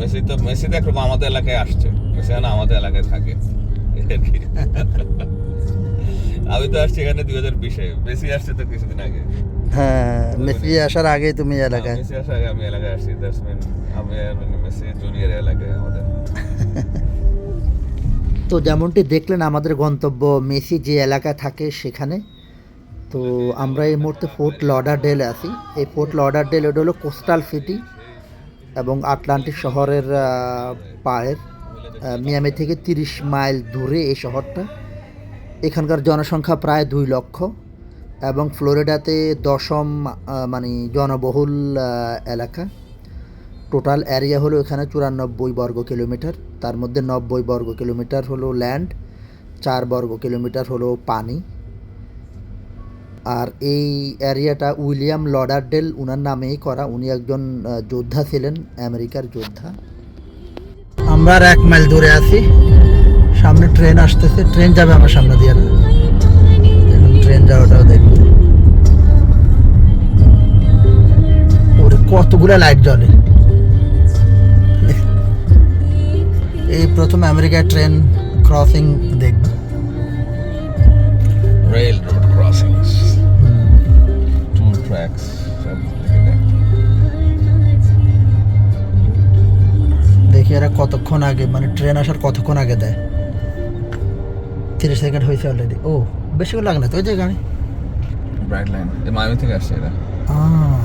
Messi তো Messi তো একরকম আমাদের এলাকায় আসছে। মেসি এখন আমাদের এলাকায় থাকে। আমি তো আসছি এখানে দুই হাজার বিশে। মেসি আসছে তো কিছুদিন আগে। হ্যাঁ মেসি আসার আগে তুমি এলাকায়। মেসি আসার আগে আমি এলাকায় আসছি। দ্যাটস মিন আমি মানে মেসি জুনিয়র এলাকায় আমাদের। তো যেমনটি দেখলেন আমাদের গন্তব্য মেসি যে এলাকায় থাকে সেখানে। তো আমরা এই মুহূর্তে ফোর্ট লডারডেলে আছি। এই ফোর্ট লডারডেল এটা হলো কোস্টাল সিটি। এবং আটলান্টিক শহরের পাড়ের মিয়ামি থেকে তিরিশ মাইল দূরে এই শহরটা। এখানকার জনসংখ্যা প্রায় দুই লক্ষ এবং ফ্লোরিডাতে দশম মানে জনবহুল এলাকা। টোটাল এরিয়া হলো এখানে চুরানব্বই বর্গ কিলোমিটার। তার মধ্যে নব্বই বর্গ কিলোমিটার হলো ল্যান্ড চার বর্গ কিলোমিটার হলো পানি। আর এই এরিয়াটা উইলিয়াম লডারডেল উনার নামেই করা। উনি একজন যোদ্ধা ছিলেন, আমেরিকার যোদ্ধা। আমরা আর এক মাইল দূরে আছি। সামনে ট্রেন আসতেছে। ট্রেন যাবে আমার সামনে দিয়ে না? এখন ট্রেন যাওয়াটাও দেখব। ওরে, কতগুলো লাইট জ্বলে। এই প্রথম আমেরিকার ট্রেন ক্রসিং দেখব। রেল রোড টু ট্র্যাকস সব দেখি এরা কতক্ষণ আগে মানে ট্রেন আসার কতক্ষণ আগে দেয়। তিরিশ সেকেন্ড হয়েছে অলরেডি ও বেশি করে লাগে না তো ওই যে গাড়ি। ব্রাইট লাইন এই মায়ামি থেকে আসছে এরা।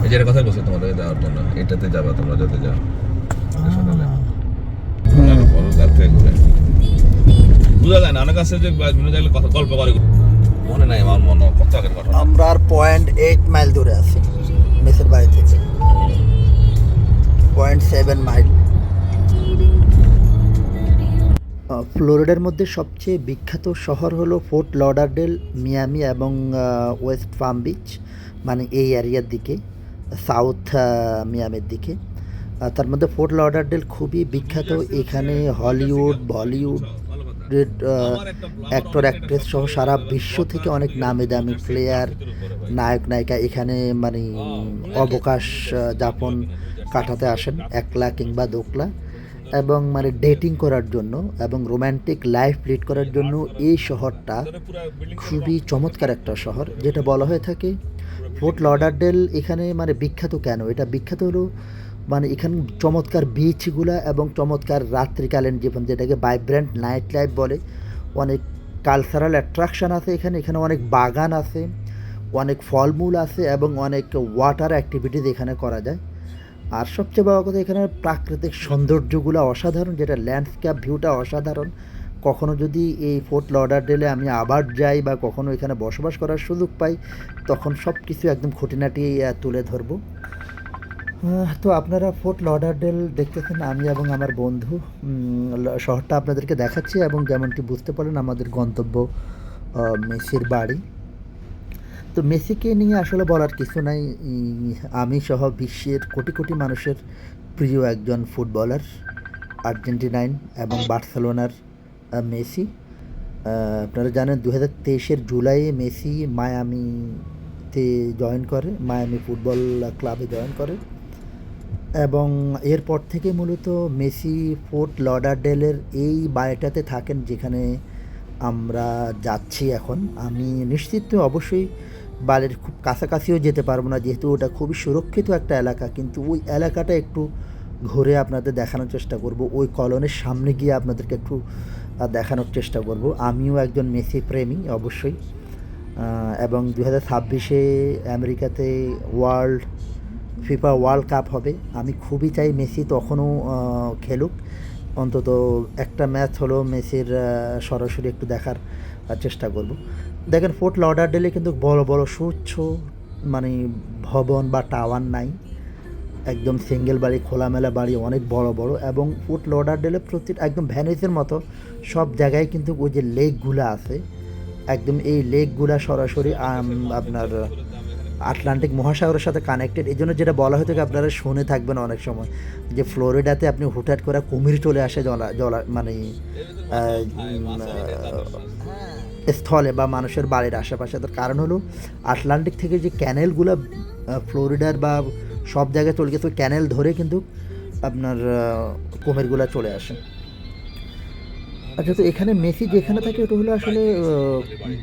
এই যেটা কথা বলছি তোমাদের যাওয়ার জন্য এটাতে যাবা তোমরা যাতে যাও। বুঝা যায় না অনেক আছে যে বিভিন্ন জায়গায় কথা গল্প করে। মনে নাই, আমার মনে কত আগের আমরা আর পয়েন্ট এইট মাইল দূরে আছি, মেসের বাড়ি থেকে। পয়েন্ট সেভেন মাইল ফ্লোরিডার মধ্যে সবচেয়ে বিখ্যাত শহর হলো ফোর্ট লডারডেল মিয়ামি এবং ওয়েস্ট ফার্ম বিচ মানে এই এরিয়ার দিকে, সাউথ মিয়ামির দিকে। তার মধ্যে ফোর্ট লডারডেল খুবই বিখ্যাত। এখানে হলিউড, বলিউড অ্যাক্টর অ্যাক্ট্রেস সহ সারা বিশ্ব থেকে অনেক নামি দামি প্লেয়ার নায়ক, নায়িকা এখানে মানে অবকাশ যাপন কাটাতে আসেন একলা কিংবা দোকলা এবং মানে ডেটিং করার জন্য এবং রোম্যান্টিক লাইফ লিড করার জন্য এই শহরটা খুবই চমৎকার একটা শহর, যেটা বলা হয়ে থাকে ফোর্ট লডারডেল এখানে মানে বিখ্যাত কেন? এটা বিখ্যাত হলো মানে এখানে চমৎকার বিচগুলা এবং চমৎকার রাত্রিকালীন জীবন, যেটাকে ভাইব্রেন্ট নাইট লাইফ বলে। অনেক কালচারাল অ্যাট্রাকশন আছে এখানে এখানে অনেক বাগান আছে, অনেক ফলমূল আছে এবং অনেক ওয়াটার অ্যাক্টিভিটিস এখানে করা যায়। আর সবচেয়ে বড় কথা এখানে প্রাকৃতিক সৌন্দর্যগুলো অসাধারণ, যেটা ল্যান্ডস্কেপ ভিউটা অসাধারণ। কখনো যদি এই ফোর্ট লডারডেলে আমি আবার যাই বা কখনো এখানে বসবাস করার সুযোগ পাই, তখন সব কিছু একদম খুঁটিনাটি তুলে ধরবো। তো আপনারা ফোর্ট লডারডেল দেখতেছেন আমি এবং আমার বন্ধু। শহরটা আপনাদেরকে দেখাচ্ছি এবং যেমনটি বুঝতে পারেন আমাদের গন্তব্য মেসির বাড়ি। তো মেসিকে নিয়ে আসলে বলার কিছু নাই। আমি সহ বিশ্বের কোটি কোটি মানুষের প্রিয় একজন ফুটবলার, আর্জেন্টিনাইন এবং বার্সেলোনার মেসি। আপনারা জানেন দু হাজার তেইশের জুলাইয়ে মেসি মায়ামিতে জয়েন করে, মায়ামি ফুটবল ক্লাবে জয়েন করে। এবং এরপর থেকে মূলত মেসি ফোর্ট লডারডেলের এই বাড়িটাতে থাকেন, যেখানে আমরা যাচ্ছি এখন। আমি নিশ্চিত অবশ্যই বাড়ির খুব কাছাকাছিও যেতে পারব না, যেহেতু ওটা খুবই সুরক্ষিত একটা এলাকা। কিন্তু ওই এলাকাটা একটু ঘুরে আপনাদের দেখানোর চেষ্টা করব। ওই কলোনির সামনে গিয়ে আপনাদেরকে একটু দেখানোর চেষ্টা করব। আমিও একজন মেসি প্রেমী, অবশ্যই। এবং দু হাজার ছাব্বিশে আমেরিকাতে ওয়ার্ল্ড, ফিফা ওয়ার্ল্ড কাপ হবে। আমি খুবই চাই মেসি তখনও খেলুক। অন্তত একটা ম্যাচ হলো মেসির সরাসরি একটু দেখার চেষ্টা করব। দেখেন, ফোর্ট লডারডেলে কিন্তু বড় বড় সুচ্ছ মানে ভবন বা টাওয়ার নাই। একদম সিঙ্গেল বাড়ি, খোলামেলা বাড়ি, অনেক বড় বড় এবং ফুট লডারডেলে প্রতি একদম ভ্যানিসের মতো সব জায়গায় কিন্তু ওই যে লেকগুলো আছে, একদম এই লেকগুলা সরাসরি আপনার, আটলান্টিক মহাসাগরের সাথে কানেক্টেড এই জন্য যেটা বলা হয়ে থাকে আপনারা শুনে থাকবেন অনেক সময়, যে ফ্লোরিডাতে আপনি হুটহাট করে কুমির চলে আসে জলা জলা মানে স্থলে বা মানুষের বাড়ির আশেপাশে। তার কারণ হলো আটলান্টিক থেকে যে ক্যানেলগুলো ফ্লোরিডার বা সব জায়গায় চলে গেছে ক্যানেল ধরে কিন্তু আপনার কুমিরগুলা চলে আসে। আচ্ছা তো এখানে মেসি যেখানে থাকে, ওটা হলো আসলে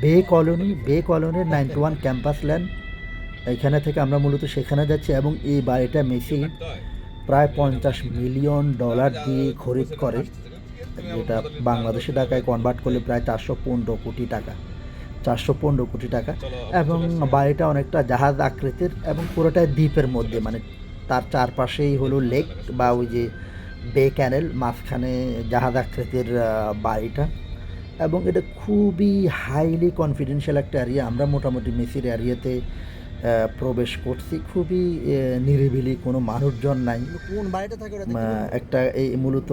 বে কলোনি, বে কলোনির নাইনটি ওয়ান ক্যাম্পাস ল্যান্ড এখানে থেকে আমরা মূলত সেখানে যাচ্ছি এবং এই বাড়িটা মেসি প্রায় পঞ্চাশ মিলিয়ন ডলার দিয়ে খরিদ করে। যেটা বাংলাদেশি টাকায় কনভার্ট করলে প্রায় চারশো পনেরো কোটি টাকা। চারশো পনেরো কোটি টাকা এবং বাড়িটা অনেকটা জাহাজ আকৃতির এবং পুরোটাই দ্বীপের মধ্যে মানে তার চারপাশেই হলো লেক বা ওই যে বে ক্যানেল মাঝখানে জাহাজ আকৃতির বাড়িটা। এবং এটা খুবই হাইলি কনফিডেন্সিয়াল একটা এরিয়া আমরা মোটামুটি মেসির এরিয়াতে প্রবেশ করছি। খুবই নিরিবিলি কোনো মানুষজন নাই। কোন বাড়িটা থাকে একটা এই মূলত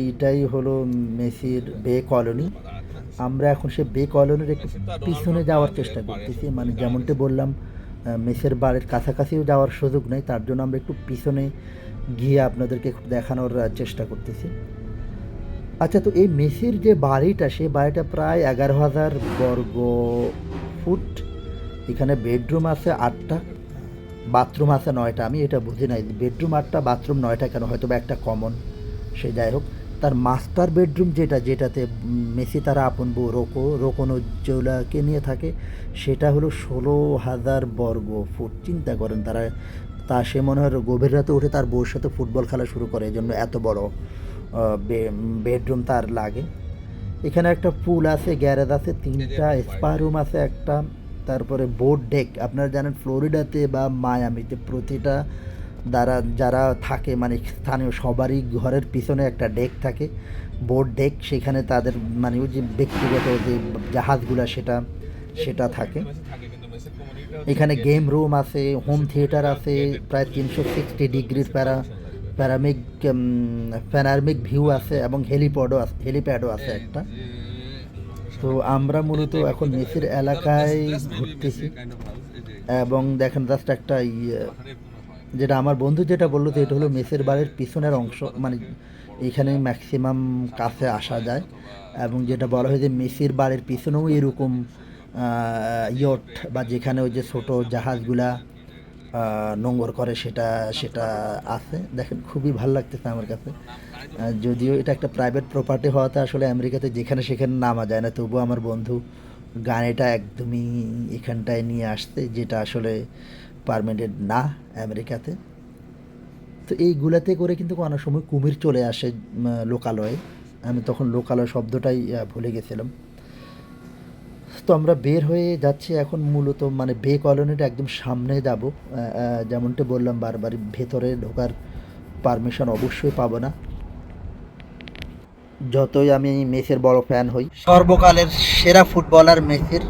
এইটাই হলো মেসির বে কলোনি। আমরা এখন সে বে কলোনির একটু পিছনে যাওয়ার চেষ্টা করতেছি। মানে যেমনটি বললাম মেসের বাড়ির কাছাকাছিও যাওয়ার সুযোগ নেই তার জন্য আমরা একটু পিছনে গিয়ে আপনাদেরকে একটু দেখানোর চেষ্টা করতেছি। আচ্ছা তো এই মেসির যে বাড়িটা সেই বাড়িটা প্রায় এগারো হাজার বর্গ ফুট। এখানে বেডরুম আছে আটটা বাথরুম আছে নয়টা। আমি এটা বুঝি নাই। বেডরুম আটটা বাথরুম নয়টা কেন? হয়তো বা একটা কমন। সে যাই হোক। তার মাস্টার বেডরুম যেটা, যেটাতে মেসি তারা আপন বউ রোকো, রোকন উজ্জ্বলাকে নিয়ে থাকে, সেটা হলো ষোলো হাজার বর্গ ফুট। চিন্তা করেন তারা, তা সে মনে হয় গভীর রাতে উঠে তার বউর সাথে ফুটবল খেলা শুরু করে এই জন্য এত বড় বেডরুম তার লাগে। এখানে একটা পুল আছে গ্যারেজ আছে, তিনটা স্পা রুম আছে একটা, তারপরে বোর্ড ডেক আপনারা জানেন ফ্লোরিডাতে বা মায়ামিতে প্রতিটা দ্বারা যারা থাকে মানে স্থানীয় সবারই ঘরের পিছনে একটা ডেক থাকে। বোট ডেক সেখানে তাদের মানে ওই যে ব্যক্তিগত যে জাহাজগুলো সেটা সেটা থাকে। এখানে গেম রুম আছে হোম থিয়েটার আছে, প্রায় তিনশো সিক্সটি ডিগ্রির প্যারা প্যারামিক প্যানারমিক ভিউ আছে এবং হেলিপ্যাডও আছে হেলিপ্যাডও আছে একটা। তো আমরা মূলত এখন মেসির এলাকায় ঘুরতেছি। এবং দেখেন জাস্ট একটা ইয়ে যেটা আমার বন্ধু যেটা বলল যে এটা হলো মেসের বাড়ির পিছনের অংশ মানে এখানে ম্যাক্সিমাম কাছে আসা যায়। এবং যেটা বলা হয় যে মেসির বাড়ির পিছনেও এরকম ইয়ট বা যেখানে ওই যে ছোট জাহাজগুলা নোঙর করে সেটা সেটা আছে। দেখেন খুবই ভালো লাগতেছে আমার কাছে। যদিও এটা একটা প্রাইভেট প্রপার্টি হওয়াতে আসলে আমেরিকাতে যেখানে সেখানে নামা যায় না। তবুও আমার বন্ধু গাড়িটা একদমই এখানটায় নিয়ে আসতে যেটা আসলে পারমিটেড না আমেরিকাতে। তো এইগুলাতে করে কিন্তু অনেক সময় কুমির চলে আসে লোকালয়ে। আমি তখন লোকালয় শব্দটাই ভুলে গেছিলাম। তো আমরা বের হয়ে যাচ্ছি এখন মূলত মানে বে কলোনিটা একদম সামনে যাব। যেমনটা বললাম বারবার ভেতরে ঢোকার পারমিশন অবশ্যই পাবো না। যতই আমি মেসির বড় ফ্যান হই, সর্বকালের সেরা ফুটবলার মেসির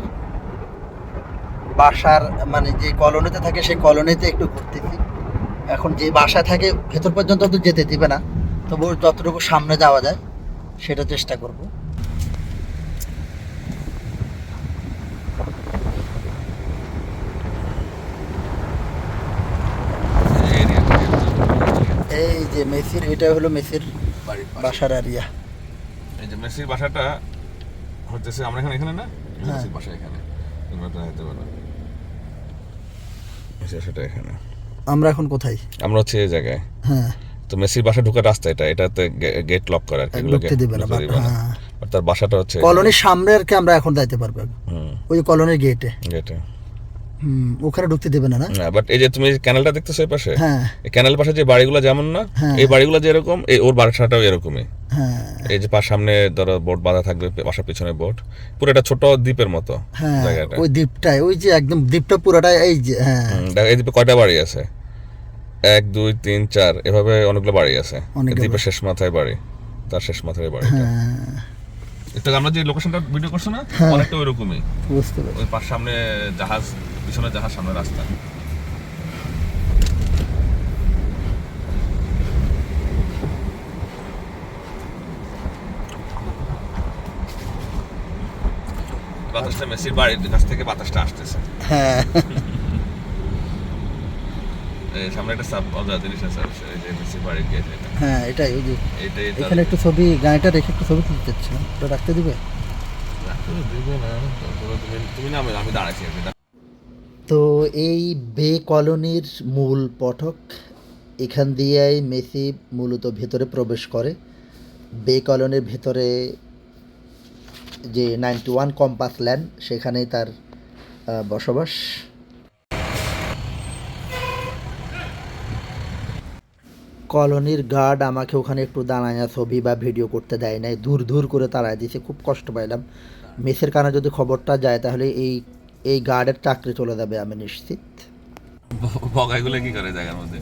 বাসার মানে যে কলোনিতে থাকে সেই কলোনিতে একটু ঘুরতেছি। এখন যে বাসা থাকে ভেতর পর্যন্ত তো যেতে দিবে না। তবু যতটুকু সামনে যাওয়া যায় সেটা চেষ্টা করব। এই যে মেসির এটা হলো মেসির বাসার এরিয়া এই যে মেসির বাসাটা হচ্ছে আমরা এখানে এখানে না? হ্যাঁ। মেসির বাসা এখানে। তোমরা বাসাটা এখানে। আমরা এখন কোথায়? আমরা হচ্ছে এই জায়গায়। হ্যাঁ। তো মেসির বাসা ঢোকার রাস্তা এটা এটাতে গেট লক করা আর কি ঢুকতে দিবে না। হ্যাঁ। আর তার বাসাটা হচ্ছে কলোনির সামনে আর কি আমরা এখন যাইতে পারব। ওই কলোনির গেটে গেটে হুম ওখানে ঢুকতে দেবে না না? বাট এই যে তুমি ক্যানেলটা দেখতেছো এই পাশে? হ্যাঁ। ক্যানেল পাশে যে বাড়িগুলো যেমন না হ্যাঁ। এই বাড়িগুলো যেরকম এই ওর বাসাটাও এরকমই। এই যে পাশ সামনে ধরো বোট বাঁধা থাকবে বাসার পিছনে বোট পুরো এটা ছোট দ্বীপের মতো হ্যাঁ ওই দ্বীপটায় ওই যে একদম দ্বীপটা পুরোটাই এই যে হ্যাঁ। এই দ্বীপে কয়টা বাড়ি আছে? এক দুই তিন চার এভাবে অনেকগুলো বাড়ি আছে। দ্বীপের শেষ মাথায় বাড়ি তার শেষ মাথায় বাড়িটা। হ্যাঁ। আমরা যে লোকেশনটা ভিডিও করছ না হ্যাঁ। অনেকটা ওইরকমই। বুঝতে পারছি। ওই পাশ সামনে জাহাজ পিছনে জাহাজ সামনে রাস্তা। বাতাসটা মেসির বাড়ির কাছ থেকে বাতাসটা আসতেছে। হ্যাঁ। এই সামনে একটা সাব মজার জিনিস আছে এই যে মেসির বাড়ির গেট হ্যাঁ এটাই ওই যে এটাই এখানে একটু ছবি গাড়িটা রেখে একটু ছবি তুলতে চাচ্ছিলাম। ওটা রাখতে দিবে? রাখতে দিবে না তুমি তুমি না আমি আমি দাঁড়াইছি তো এই বে কলোনির মূল পঠক এখান দিয়েই মেসি মূলত ভেতরে প্রবেশ করে। বে কলোনির ভেতরে যে নাইনটি ওয়ান কম্পাস ল্যান্ড সেখানেই তার বসবাস। কলোনির গার্ড আমাকে ওখানে একটু দাঁড়ায়া ছবি বা ভিডিও করতে দেয় নাই। দূর দূর করে তাড়ায় দিয়েছে খুব কষ্ট পাইলাম। মেসের কানে যদি খবরটা যায় তাহলে এই এই গার্ডের চাকরি চলে যাবে আমি নিশ্চিত। বগাইগুলো কি করে জায়গার মধ্যে?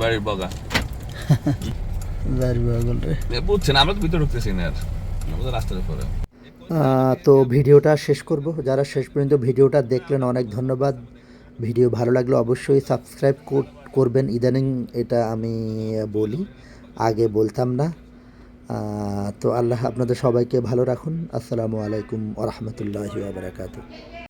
বাড়ির বগা বুঝছেন আমরা তো ভিতরে ঢুকতেছি না আর। আমরা তো রাস্তার উপরে। তো ভিডিওটা শেষ করব। যারা শেষ পর্যন্ত ভিডিওটা দেখলেন অনেক ধন্যবাদ। ভিডিও ভালো লাগলে অবশ্যই সাবস্ক্রাইব করবেন। ইদানিং এটা আমি বলি আগে বলতাম না। তো আল্লাহ আপনাদের সবাইকে ভালো রাখুন। আসসালামু আলাইকুম ওরহমতুল্লাহি বারাকাতু